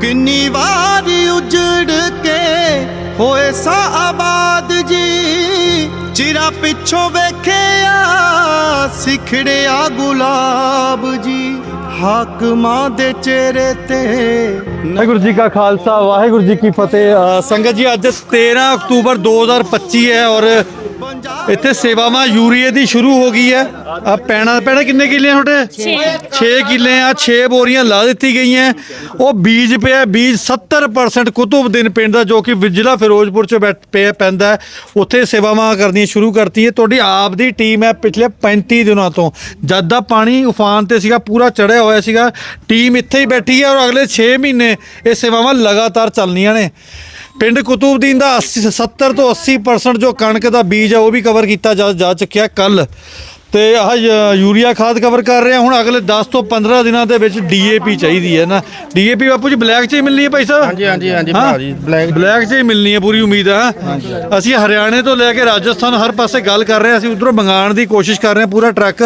ਕਿੰਨੀ ਵਾਰ ਉਜੜ ਕੇ ਹੋਏ ਸਾ ਆਬਾਦ ਜੀ। ਚਿਰਾ ਪਿੱਛੋਂ ਵੇਖਿਆ ਸਿਖੜਿਆ ਗੁਲਾਬ ਜੀ। ਹਾਕਮਾਂ ਦੇ ਚਿਹਰੇ ਤੇ ਵਾਹਿਗੁਰੂ ਜੀ ਕਾ ਖਾਲਸਾ ਵਾਹਿਗੁਰੂ ਜੀ ਕੀ ਫਤਿਹ। ਸੰਗਤ ਜੀ ਅੱਜ 13 ਅਕਤੂਬਰ 2025 ਹੈ ਔਰ ਇੱਥੇ ਸੇਵਾਵਾਂ ਯੂਰੀਏ ਦੀ ਸ਼ੁਰੂ ਹੋ ਗਈ ਹੈ। ਆ ਪੈਣਾ ਪੈਣਾ ਕਿੰਨੇ ਕਿੱਲੇ ਆ ਤੁਹਾਡੇ? 6 6 ਕਿੱਲੇ ਆ 6 ਬੋਰੀਆਂ ਲਾ ਦਿੱਤੀ ਗਈਆਂ। ਉਹ ਬੀਜ ਪਿਆ ਬੀਜ 70% ਕੁਤੁਬਦੀਨ ਪਿੰਡ ਦਾ ਜੋ ਕਿ ਜ਼ਿਲ੍ਹਾ ਫਿਰੋਜ਼ਪੁਰ ਚ ਪਿਆ ਪੈਂਦਾ। ਉੱਥੇ ਸੇਵਾਵਾਂ ਕਰਨੀਆਂ ਸ਼ੁਰੂ ਕਰਤੀ ਹੈ। ਤੁਹਾਡੀ ਆਪ ਦੀ ਟੀਮ ਹੈ ਪਿਛਲੇ 35 ਦਿਨਾਂ ਤੋਂ। ਜਦ ਦਾ ਪਾਣੀ ਉਫਾਨ ਤੇ ਸੀਗਾ ਪੂਰਾ ਚੜਿਆ ਹੋਇਆ ਸੀਗਾ ਟੀਮ ਇੱਥੇ ਹੀ ਬੈਠੀ ਹੈ ਔਰ ਅਗਲੇ 6 ਮਹੀਨੇ ਇਹ ਸੇਵਾਵਾਂ ਲਗਾਤਾਰ ਚੱਲਣੀਆਂ ਨੇ। ਪਿੰਡ ਕੁਤੁਬਦੀਨ ਦਾ 80 70 ਤੋਂ 80% ਜੋ ਕਣਕ ਦਾ ਬੀਜ ਹੈ ਉਹ ਵੀ ਕਵਰ ਕੀਤਾ ਜਾ ਜਾ ਚੁੱਕਿਆ ਕੱਲ ਤੇ ਆਹ ਯੂਰੀਆ ਖਾਦ ਕਵਰ ਕਰ ਰਹੇ। ਹਾਂ ਹੁਣ ਅਗਲੇ 10 ਤੋਂ 15 ਦਿਨਾਂ ਦੇ ਵਿੱਚ ਡੀਏਪੀ ਚਾਹੀਦੀ ਹੈ ਨਾ। ਡੀਏਪੀ ਬਾਪੂ ਜੀ ਬਲੈਕ 'ਚ ਹੀ ਮਿਲਣੀ ਹੈ ਭਾਈ ਸਾਹਿਬ? ਹਾਂਜੀ ਹਾਂਜੀ ਹਾਂਜੀ? ਭਰਾ ਜੀ ਬਲੈਕ ਬਲੈਕ 'ਚ ਹੀ ਮਿਲਣੀ ਹੈ ਪੂਰੀ ਉਮੀਦ ਹੈ। ਅਸੀਂ ਹਰਿਆਣੇ ਤੋਂ ਲੈ ਕੇ ਰਾਜਸਥਾਨ ਹਰ ਪਾਸੇ ਗੱਲ ਕਰ ਰਹੇ ਹਾਂ। ਅਸੀਂ ਉਧਰੋਂ ਮੰਗਾਉਣ ਦੀ ਕੋਸ਼ਿਸ਼ ਕਰ ਰਹੇ ਹਾਂ। ਪੂਰਾ ਟਰੱਕ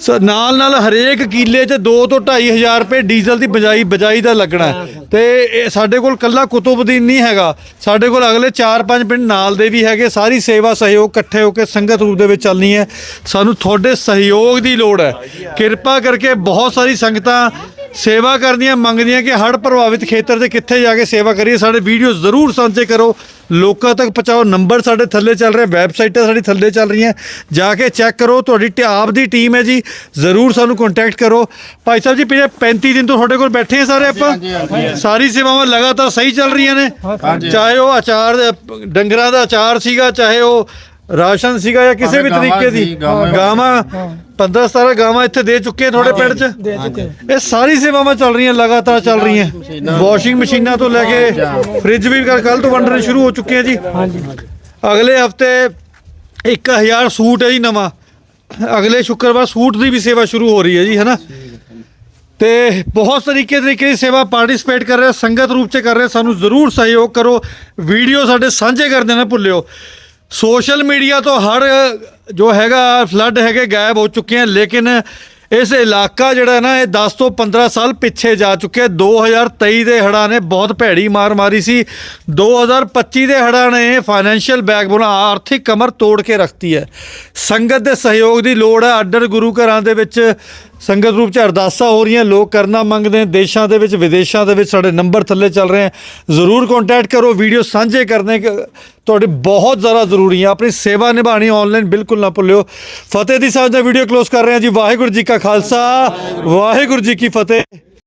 ਸ- ਨਾਲ ਨਾਲ ਹਰੇਕ ਕਿੱਲੇ 'ਚ 2 ਤੋਂ 2500 ਰੁਪਏ ਡੀਜ਼ਲ ਦੀ ਬਜਾਈ ਬਜਾਈ ਦਾ ਲੱਗਣਾ ਹੈ। ਤੇ ਇਹ ਸਾਡੇ ਕੋਲ ਕੱਲਾ ਕੁਤੁਬਦੀਨ ਨਹੀਂ ਹੈਗਾ। ਸਾਡੇ ਕੋਲ ਅਗਲੇ 4-5 ਪਿੰਡ ਨਾਲ ਦੇ ਵੀ ਹੈਗੇ। ਸਾਰੀ ਸੇਵਾ ਸਹਿਯੋਗ ਇਕੱਠੇ ਹੋ ਕੇ ਸੰਗਤ ਰੂਪ ਦੇ ਵਿੱਚ ਚੱਲਣੀ ਹੈ। ਸਾਨੂੰ ਤੁਹਾਡੇ ਸਹਿਯੋਗ ਦੀ ਲੋੜ ਹੈ। ਕਿਰਪਾ ਕਰਕੇ ਬਹੁਤ ਸਾਰੀ ਸੰਗਤਾਂ ਸੇਵਾ ਕਰਦੀਆਂ ਮੰਗਦੀਆਂ ਕਿ ਹੜ੍ਹ ਪ੍ਰਭਾਵਿਤ ਖੇਤਰ ਦੇ ਕਿੱਥੇ ਜਾ ਕੇ ਸੇਵਾ ਕਰੀਏ ਸਾਡੇ ਵੀਡੀਓ ਜ਼ਰੂਰ ਸਾਂਝੇ ਕਰੋ। ਲੋਕਾਂ ਤੱਕ ਪਹੁੰਚਾਓ ਨੰਬਰ ਸਾਡੇ ਥੱਲੇ ਚੱਲ ਰਿਹਾ ਵੈਬਸਾਈਟਾਂ ਸਾਡੀ ਥੱਲੇ ਚੱਲ ਰਹੀਆਂ। ਜਾ ਕੇ ਚੈੱਕ ਕਰੋ ਤੁਹਾਡੀ ਟ- ਆਪ ਦੀ ਟੀਮ ਹੈ ਜੀ ਜ਼ਰੂਰ ਸਾਨੂੰ ਕੰਟੈਕਟ ਕਰੋ। ਭਾਈ ਸਾਹਿਬ ਜੀ ਪਿਛਲੇ 35 ਦਿਨ ਤੋਂ ਤੁਹਾਡੇ ਕੋਲ ਬੈਠੇ ਆ ਸਾਰੇ ਆਪਾਂ। ਸਾਰੀ ਸੇਵਾਵਾਂ ਲਗਾਤਾਰ ਸਹੀ ਚੱਲ ਰਹੀਆਂ ਨੇ। ਚਾਹੇ ਉਹ ਅਚਾਰ ਡੰਗਰਾਂ ਦਾ ਅਚਾਰ ਸੀਗਾ ਚਾਹੇ ਉਹ ਰਾਸ਼ਨ ਸੀਗਾ ਜਾਂ ਕਿਸੇ ਵੀ ਤਰੀਕੇ ਦੀ। ਗਾਵਾਂ। 15 17 ਗਾਵਾਂ ਇੱਥੇ ਦੇ ਚੁੱਕੇ ਆ ਤੁਹਾਡੇ ਪਿੰਡ 'ਚ? ਇਹ ਸਾਰੀ ਸੇਵਾਵਾਂ ਚੱਲ ਰਹੀਆਂ ਲਗਾਤਾਰ ਚੱਲ ਰਹੀਆਂ। ਵਾਸ਼ਿੰਗ ਮਸ਼ੀਨਾਂ ਤੋਂ ਲੈ ਕੇ ਫ੍ਰਿਜ ਵੀ ਕੱਲ ਤੋਂ ਵੰਡਣੇ ਸ਼ੁਰੂ ਹੋ ਚੁੱਕੇ ਆ ਜੀ। ਅਗਲੇ ਹਫ਼ਤੇ 1000 ਸੂਟ ਹੈ ਜੀ ਨਵਾਂ। ਅਗਲੇ ਸ਼ੁੱਕਰਵਾਰ ਸੂਟ ਦੀ ਵੀ ਸੇਵਾ ਸ਼ੁਰੂ ਹੋ ਰਹੀ ਹੈ ਜੀ ਹੈਨਾ? ਤੇ ਬਹੁਤ ਤਰੀਕੇ ਤਰੀਕੇ ਦੀ ਸੇਵਾ ਪਾਰਟਿਸਿਪੇਟ ਕਰ ਰਹੇ ਸੰਗਤ ਰੂਪ ਚ ਕਰ ਰਹੇ ਸਾਨੂੰ ਜ਼ਰੂਰ ਸਹਿਯੋਗ ਕਰੋ। ਵੀਡੀਓ ਸਾਡੇ ਸਾਂਝੇ ਕਰ ਦੇਣਾ ਭੁੱਲਿਓ। ਸੋਸ਼ਲ ਮੀਡੀਆ ਤੋਂ ਹਰ ਜੋ ਹੈਗਾ ਫਲੱਡ ਹੈਗੇ ਗਾਇਬ ਹੋ ਚੁੱਕੇ ਹਨ ਲੇਕਿਨ ਇਸ ਇਲਾਕਾ ਜਿਹੜਾ ਨਾ, ਇਹ 10 ਤੋਂ 15 ਸਾਲ ਪਿੱਛੇ ਜਾ ਚੁੱਕਿਆ 2023 ਦੇ ਹੜ੍ਹਾਂ ਨੇ ਬਹੁਤ ਭੈੜੀ ਮਾਰ ਮਾਰੀ ਸੀ। 2025 ਦੇ ਹੜ੍ਹਾਂ ਨੇ ਫਾਈਨੈਂਸ਼ੀਅਲ ਬੈਕਬੋਨ ਆਰਥਿਕ ਕਮਰ ਤੋੜ ਕੇ ਰੱਖਤੀ ਹੈ। ਸੰਗਤ ਦੇ ਸਹਿਯੋਗ ਦੀ ਲੋੜ ਹੈ। ਅੱਡਰ ਗੁਰੂ ਘਰਾਂ ਦੇ ਵਿੱਚ ਸੰਗਤ ਰੂਪ ਚ ਅਰਦਾਸਾਂ ਹੋ ਰਹੀਆਂ। ਲੋਕ ਕਰਨਾ ਮੰਗਦੇ ਨੇ। ਦੇਸ਼ਾਂ ਦੇ ਵਿੱਚ, ਵਿਦੇਸ਼ਾਂ ਦੇ ਵਿੱਚ ਸਾਡੇ ਨੰਬਰ ਥੱਲੇ ਚੱਲ ਰਹੇ ਹਨ ਜ਼ਰੂਰ ਕੰਟੈਕਟ ਕਰੋ। ਵੀਡੀਓ ਸਾਂਝੇ ਕਰਨੇ ਕਿ ਤੁਹਾਡੀ ਬਹੁਤ ਜ਼ਿਆਦਾ ਜ਼ਰੂਰੀ ਹੈ ਆਪਣੀ ਸੇਵਾ ਨਿਭਾਣੀ ਆਨਲਾਈਨ ਬਿਲਕੁਲ ਨਾ ਭੁੱਲਿਓ। ਫਤਿਹ ਦੀ ਸਾਂਝ ਦਾ ਵੀਡੀਓ ਕਲੋਜ਼ ਕਰ ਰਹੇ ਹਾਂ ਜੀ। ਵਾਹਿਗੁਰੂ ਜੀ ਕਾ ਖਾਲਸਾ, ਵਾਹਿਗੁਰੂ ਜੀ ਕੀ ਫਤਿਹ।